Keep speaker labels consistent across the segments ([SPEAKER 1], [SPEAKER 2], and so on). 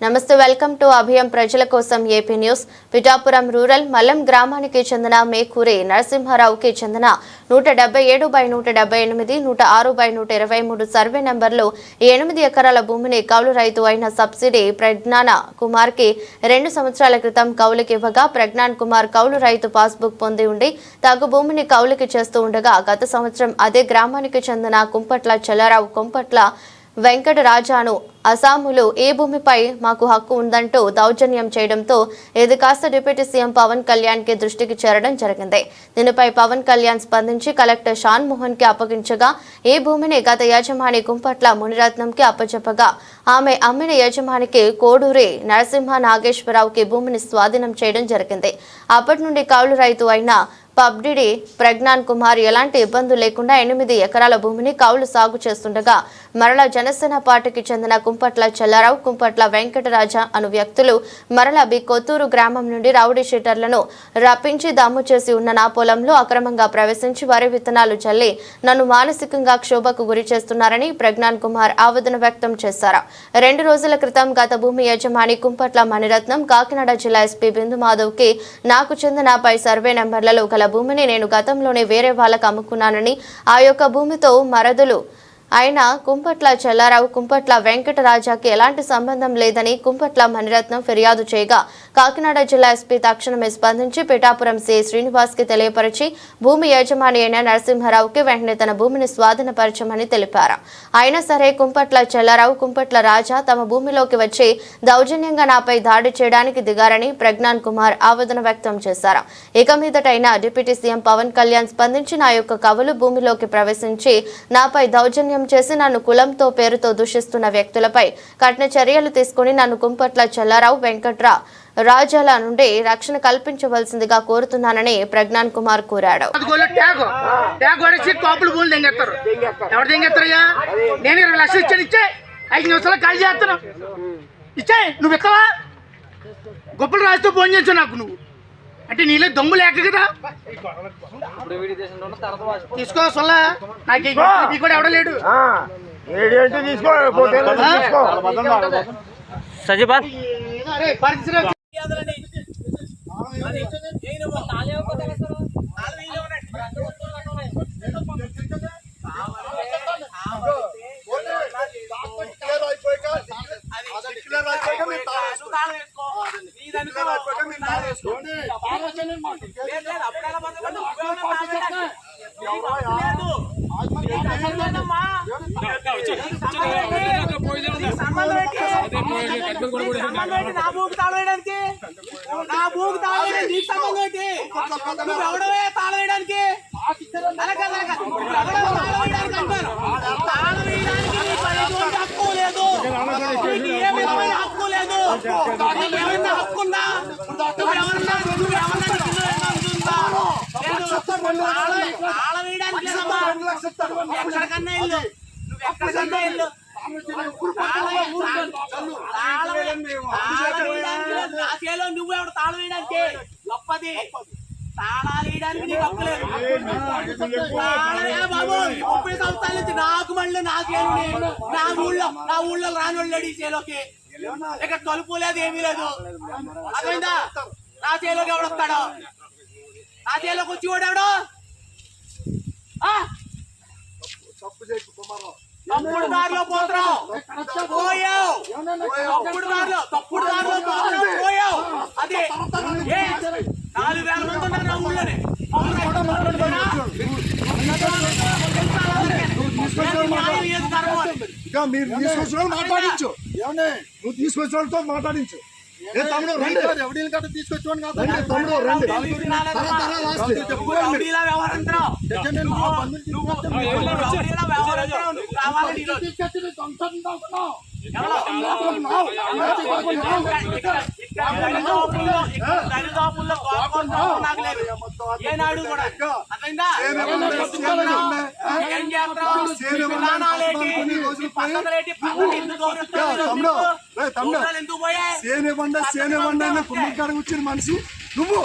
[SPEAKER 1] నమస్తే welcome to అభియం ప్రజల కోసం AP news. Pithapuram rural Mallam గ్రామానికి చెందిన మేకూరి నరసింహారావుకి చెందిన నూట డెబ్బై ఏడు బై నూట డెబ్బై ఎనిమిది నూట ఆరు బై నూట ఇరవై మూడు సర్వే నెంబర్లు ఎనిమిది ఎకరాల భూమిని కౌలు రైతు అయిన సబ్సిడీ ప్రజ్ఞాన కుమార్కి రెండు సంవత్సరాల క్రితం కౌలుకి ఇవ్వగా ప్రజ్ఞాన్ కుమార్ కౌలు రైతు పాస్బుక్ పొంది ఉండి తగు భూమిని కౌలుకి చేస్తూ ఉండగా గత సంవత్సరం అదే గ్రామానికి చెందిన కుంపట్ల చెల్లారావు కుంపట్ల వెంకటరాజాను అసాములు ఏ భూమిపై మాకు హక్కు ఉందంటూ దౌర్జన్యం చేయడంతో ఇది కాస్త డిప్యూటీ సీఎం పవన్ కళ్యాణ్కి దృష్టికి చేరడం జరిగింది. దీనిపై పవన్ కళ్యాణ్ స్పందించి కలెక్టర్ షాన్ మోహన్కి అప్పగించగా ఈ భూమిని గత యజమాని కుంపట్ల మునిరత్నం కి అప్పచెప్పగా ఆమె అమ్మిన యజమానికి కోడూరి నరసింహ నాగేశ్వరరావుకి భూమిని స్వాధీనం చేయడం జరిగింది. అప్పటి నుండి కౌలు రైతు అయిన పబ్డిడి ప్రజ్ఞాన్ కుమార్ ఎలాంటి ఇబ్బందులు లేకుండా ఎనిమిది ఎకరాల భూమిని కౌలు సాగు చేస్తుండగా మరల జనసేన పార్టీకి చెందిన కుంపట్ల చెల్లారావు కుంపట్ల వెంకటరాజ అను వ్యక్తులు మరల బి కొత్తూరు గ్రామం నుండి రౌడీ షీటర్లను రప్పించి దమ్ము చేసి ఉన్న నా పొలంలో అక్రమంగా ప్రవేశించి వరి విత్తనాలు చల్లి నన్ను మానసికంగా క్షోభకు గురి చేస్తున్నారని ప్రజ్ఞాన్ కుమార్ ఆవేదన వ్యక్తం చేశారు. రెండు రోజుల క్రితం గత భూమి యజమాని కుంపట్ల మణిరత్నం కాకినాడ జిల్లా ఎస్పీ బిందు మాధవ్కి నాకు చెందిన పై సర్వే నెంబర్లలో గల భూమిని నేను గతంలోనే వేరే వాళ్ళకు అమ్ముకున్నానని ఆ యొక్క భూమితో మరదులు ఆయన కుంపట్ల చెల్లారావు కుంపట్ల వెంకటరాజాకి ఎలాంటి సంబంధం లేదని కుంపట్ల మణిరత్నం ఫిర్యాదు చేయగా కాకినాడ జిల్లా ఎస్పీ తక్షణమే స్పందించి పిఠాపురం సి శ్రీనివాస్కి తెలియపరిచి భూమి యజమాని అయిన నరసింహారావుకి వెంటనే తన భూమిని స్వాధీనపరచమని తెలిపారు. అయినా సరే కుంపట్ల చెల్లారావు కుంపట్ల రాజా తమ భూమిలోకి వచ్చి దౌర్జన్యంగా నాపై దాడి చేయడానికి దిగారని ప్రజ్ఞాన్ కుమార్ ఆవేదన వ్యక్తం చేశారు. ఇక మీదటైనా డిప్యూటీ సీఎం పవన్ కళ్యాణ్ స్పందించి నా యొక్క కవులు భూమిలోకి ప్రవేశించి నాపై దౌర్జన్యం చేసి నన్ను కులంతో పేరుతో దూషిస్తున్న వ్యక్తులపై కఠిన చర్యలు తీసుకుని నన్ను కుంపట్ల చల్లారావు వెంకట్రా. రాజాల నుండి రక్షణ కల్పించవలసిందిగా కోరుతున్నానని ప్రజ్ఞాన్ కుమార్ కోరాడు.
[SPEAKER 2] నేను ఇరవై లక్షలు ఇచ్చాను ఇచ్చే. ఐదు నిమిషాలు ఖాళీ ఇచ్చే నువ్వు గొప్పలు రాజుతో ఫోన్ చేసావు నాకు నువ్వు. అంటే నీలో దమ్ము లేక కదా? తీసుకో సొల్లా. నాకు ఈ కూడా ఎవడ లేడు. పరిస్థితి
[SPEAKER 3] నా భూమికి తాళం వేయడానికి నా భూమికి తాళం వేయడానికి నీకు సంబంధం ఏంటి నువ్వు ఎవడవే తాళం వేయడానికి అలాగే అలాగే నువ్వు ఎవడవే తాళం వేయడానికి అంటారు తాళం వేయడానికి నీకు ఎటువంటి హక్కు లేదు ఏ విధమైన హక్కు లేదు ఏమైనా హక్కు ఉందా ఎవరన్నా. నువ్వు ఎక్కడికన్నా ఇల్లు నువ్వు ఎక్కడికన్నా ఇల్లు నాకేలో నువ్వు ఎవడు తాళం వేయడానికి? గొప్పది. తాళాలు వేయడానికి నీకు బాబు. ముప్పై సంవత్సరాల నుంచి నాకు మళ్ళీ నాకేమి నా ఊళ్ళో నా ఊళ్ళో రాని వాళ్ళు ఈ చేలోకి ఇక్కడ తలుపు లేదు ఏమీ లేదు. అర్థమైందా? నా చేలోకి ఎవడొస్తాడు నా చేలోకి వచ్చి ఎవడు ఆ? తప్పుడు దారిలో పోతున్నావు. పోయావు. తప్పుడు దారిలో తప్పుడు దారిలో పోతున్నావు. పోయావు. అదే ఏ? నాలుగు వేల మంది ఉన్నారు నా ఊళ్ళోనే
[SPEAKER 4] మీరు తీసుకొచ్చిన మాట్లాడించు. నువ్వు తీసుకొచ్చిన వాళ్ళతో మాట్లాడించు. ఏ తమ్ముడు రండి ఎవడీని కట్ట తీసుకొచ్చేవాడు కాదు రండి తమ్ముడు రండి తల తల లాస్ట్ చెప్పుకోండి
[SPEAKER 3] రౌడీలా వ్యవహరించడం నువ్వు నువ్వు రౌడీలా వ్యవహరించడం నువ్వు కావాలని ఈరోజు
[SPEAKER 4] తీసుకొచ్చి నీ సొంతం దాక్కున్నావు.
[SPEAKER 3] ఎవరో
[SPEAKER 4] దాక్కున్నావు.
[SPEAKER 3] దరిదాపుల్లో నాకు లేదు ఏనాడు కూడా అర్థమైందా ఏం చేస్తావు ఎందుకు గౌరవిస్తావు ఎందుకు పోయాయి
[SPEAKER 4] సేనే బండ సేనే బండ కుమ్మకాడ వచ్చిన మనిషి నువ్వు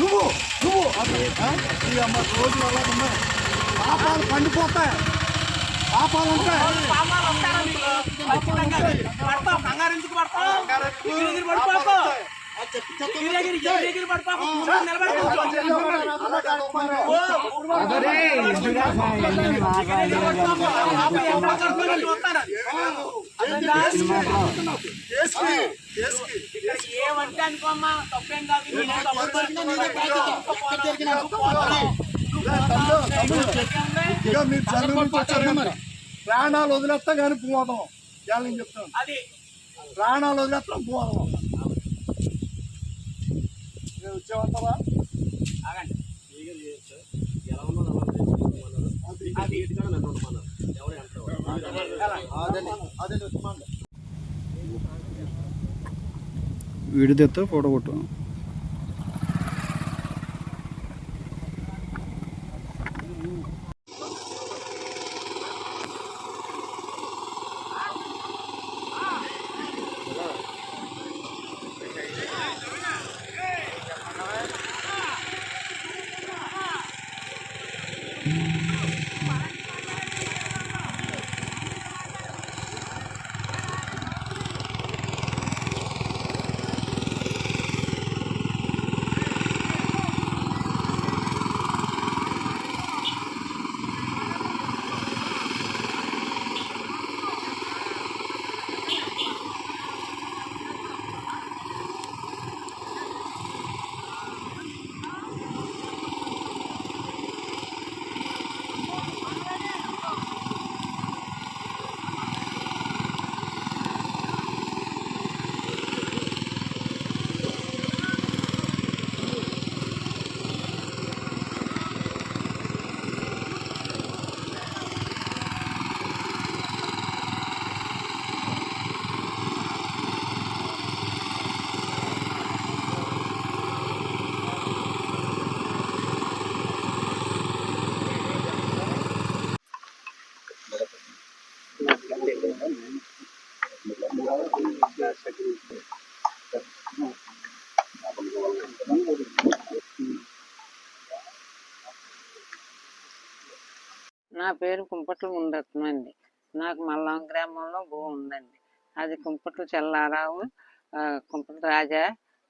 [SPEAKER 4] నువ్వు నువ్వు అసలు, ఈ అమ్మ రోజు అలా ఉన్నాయి పాపాలు పండిపోతాయి. పాపాలు ఉంటాయి
[SPEAKER 3] పడతావు కంగారు ఎందుకు పడతావు ఏమంటే అనుకోమ్మా తప్పేం కాదు
[SPEAKER 4] ఇక మీరు ప్రాణాలు వదిలేస్తా కానీ పోదాం. ఇవాళ నేను చెప్తాను.
[SPEAKER 3] అది
[SPEAKER 4] ప్రాణాలు వదిలేస్తాం పోదాం నేను వచ్చేవంటావా?
[SPEAKER 3] ఆగండి.
[SPEAKER 4] అదే. అదే చెప్తాను
[SPEAKER 5] విడిదెత్త ఫోటో కొట్టు.
[SPEAKER 6] నా పేరు కుంపట్ల ముందత్నం అండి. నాకు మల్లం గ్రామంలో భూమి ఉందండి. అది కుంపట్ల చెల్లారావు కుంపట్ల రాజా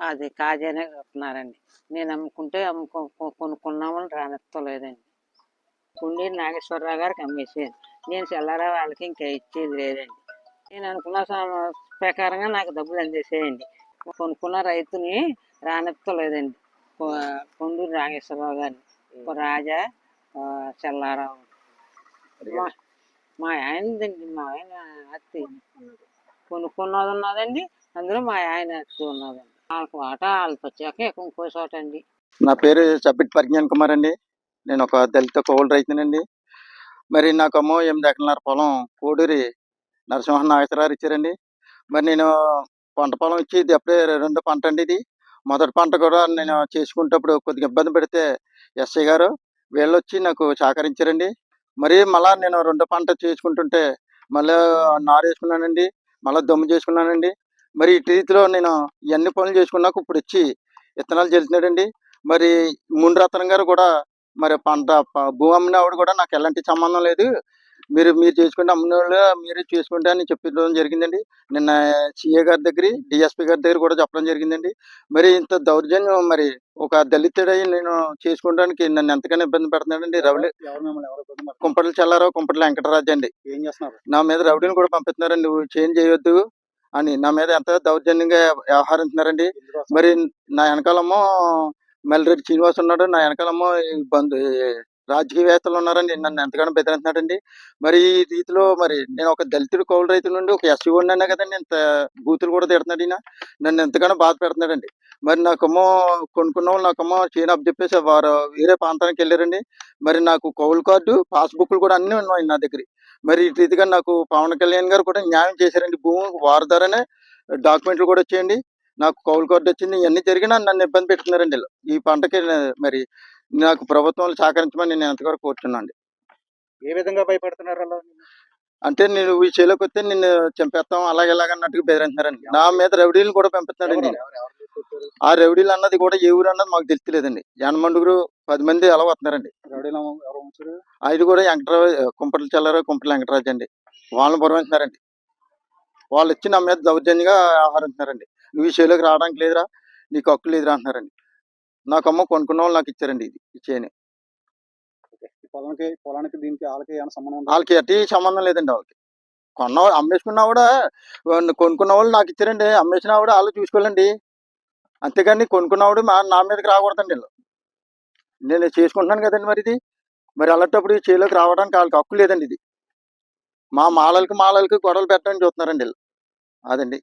[SPEAKER 6] అది కాజానే కడుతున్నారండి. నేను అమ్ముకుంటే అమ్ముకో కొనుక్కున్నామని రానిస్తలేదండి కుండీ నాగేశ్వరరావు గారికి అమ్మేసేది. నేను చెల్లారావు వాళ్ళకి ఇంకా ఇచ్చేది లేదండి. నేను అనుకున్న ప్రకారంగా నాకు డబ్బులు అందేసేయండి కొనుక్కున్న రైతుని రానిస్తలేదండి కొ- కొండూరు నాగేశ్వరరావు గారిని. రాజా చెల్లారావు. మా మా ఆయనదండి మా ఆయన అత్తి. కొనుక్కున్నది ఉన్నదండి అందులో మా ఆయన అత్తి ఉన్నదండి. వాళ్ళకి వాటా వాళ్ళకి వచ్చాక ఇంకో చోట అండి
[SPEAKER 7] నా పేరు చబ్బిటి పరిజ్ఞాన్ కుమార్ అండి. నేను ఒక దళిత కౌలు రైతునండి. మరి నాకు అమ్మో ఎనిమిది ఎకరాల పొలం కోడూరి నరసింహ నాగేశ్వరరావు ఇచ్చారండి. మరి నేను పంట పొలం ఇచ్చి ఇది అప్పుడే రెండో పంట అండి ఇది. మొదటి పంట కూడా నేను చేసుకునేటప్పుడు కొద్దిగా ఇబ్బంది పెడితే ఎస్ఐ గారు వీళ్ళు వచ్చి నాకు సహకరించారండి. మరి మళ్ళా నేను రెండో పంట చేసుకుంటుంటే మళ్ళీ నారు వేసుకున్నానండి మళ్ళీ దమ్ము చేసుకున్నానండి. మరి ఇటు రీతిలో నేను ఇవన్నీ పనులు చేసుకున్నాక ఇప్పుడు వచ్చి విత్తనాలు చేస్తున్నాడండి మరి మునిరత్నం గారు కూడా మరి పంట భూమి అమ్మిన ఆవిడ కూడా నాకు ఎలాంటి సంబంధం లేదు. మీరు మీరు చేసుకుంటే అమ్మిన వాళ్ళు మీరే చేసుకుంటే అని చెప్పడం జరిగిందండి. నిన్న సిఏ గారి దగ్గర డిఎస్పి గారి దగ్గర కూడా చెప్పడం జరిగిందండి. మరి ఇంత దౌర్జన్యం మరి ఒక దళితుడై నేను చేసుకోవడానికి నన్ను ఎంతగానో ఇబ్బంది పెడుతున్నాడండి. రవలి కుంపట్ల చల్లారావు కుంపట్ల వెంకటరాజు అండి.
[SPEAKER 5] ఏం చేస్తున్నారు?
[SPEAKER 7] నా మీద రౌడీని కూడా పంపిస్తున్నారండి. నువ్వు చేంజ్ చేయొద్దు అని నా మీద ఎంత దౌర్జన్యంగా వ్యవహరిస్తున్నారండి మరి నా వెనకాలమో మెల్లరెడ్డి శ్రీనివాస్ ఉన్నాడు. నా వెనకాలమో బంధు రాజకీయవేత్తలు ఉన్నారండి నన్ను ఎంతగానో బెదిరిస్తున్నాడండి మరి ఈ రీతిలో మరి నేను ఒక దళితుడు కౌలు రైతు నుండి ఒక ఎస్సీ ఉన్నానే కదండి. ఇంత బూతులు కూడా తిడుతున్నాడు ఈయన. నన్ను ఎంతగానో బాధ పెడుతున్నాడండి. మరి నాకేమో కొనుక్కున్న వాళ్ళు నాకేమో చేయను అప్ చెప్పేసి వారు వేరే ప్రాంతానికి వెళ్ళారండి. మరి నాకు కౌలు కార్డు పాస్బుక్లు కూడా అన్నీ ఉన్నాయి నా దగ్గర. మరి ఈ రీతిగా నాకు పవన్ కళ్యాణ్ గారు కూడా న్యాయం చేశారండి. భూమి వారి ద్వారానే డాక్యుమెంట్లు కూడా వచ్చేయండి. నాకు కౌలు కార్డు వచ్చింది. ఇవన్నీ జరిగినా నన్ను ఇబ్బంది పెట్టుకున్నారండి ఈ పంటకి మరి నాకు ప్రభుత్వం సహకరించమని నేను ఎంతవరకు కోరుతున్నాను
[SPEAKER 5] ఏ విధంగా భయపడుతున్నారు అలా?
[SPEAKER 7] అంటే నేను ఈ చేలోకి వస్తే నిన్ను చంపేస్తాం అలాగే ఇలాగ అన్నట్టుగా బెదిరింటున్నారండి నా మీద రౌడీలు కూడా పంపిస్తున్నాడండి. ఈయన. ఆ రౌడీలు అన్నది కూడా ఏ ఊరు అన్నది మాకు తెలియలేదండి జనమండుగురు పది మంది అలా వస్తున్నారండి. ఆయన కూడా వెంకటరావు కుంపట్ల చల్లారావు కుంపట్ల వెంకటరాజు అండి. వాళ్ళని పురమిస్తున్నారండి వాళ్ళు వచ్చి నా మీద దౌర్జన్యంగా ఆహరిస్తున్నారండి నువ్వు ఈ చేలోకి రావడానికి లేదురా నీకు హక్కు లేదురా అంటున్నారండి. నాకు అమ్మ కొనుక్కున్న వాళ్ళు నాకు ఇచ్చారండి ఇది ఇచ్చేయని
[SPEAKER 5] ఈ పొలానికి పొలానికి దీనికి వాళ్ళకి ఏమైనా సంబంధం ఉందా?
[SPEAKER 7] వాళ్ళకి ఎట్టి సంబంధం లేదండి వాళ్ళకి కొన్న అమ్మేసుకున్నా కూడా కొనుక్కున్న వాళ్ళు నాకు ఇచ్చారండి. అమ్మేసినా కూడా వాళ్ళు చూసుకోవాలండి. అంతేగాని కొనుక్కున్నవాడు మా నా మీదకి రాకూడదండి వీళ్ళు. నేను చేసుకుంటున్నాను కదండి మరి ఇది. మరి అలాంటప్పుడు ఈ చేలోకి రావడానికి వాళ్ళకి హక్కు లేదండి ఇది. మా మాలలకి మాలలకి గొడవలు పెట్టడానికి చూస్తున్నారండి వీళ్ళు. అదండి.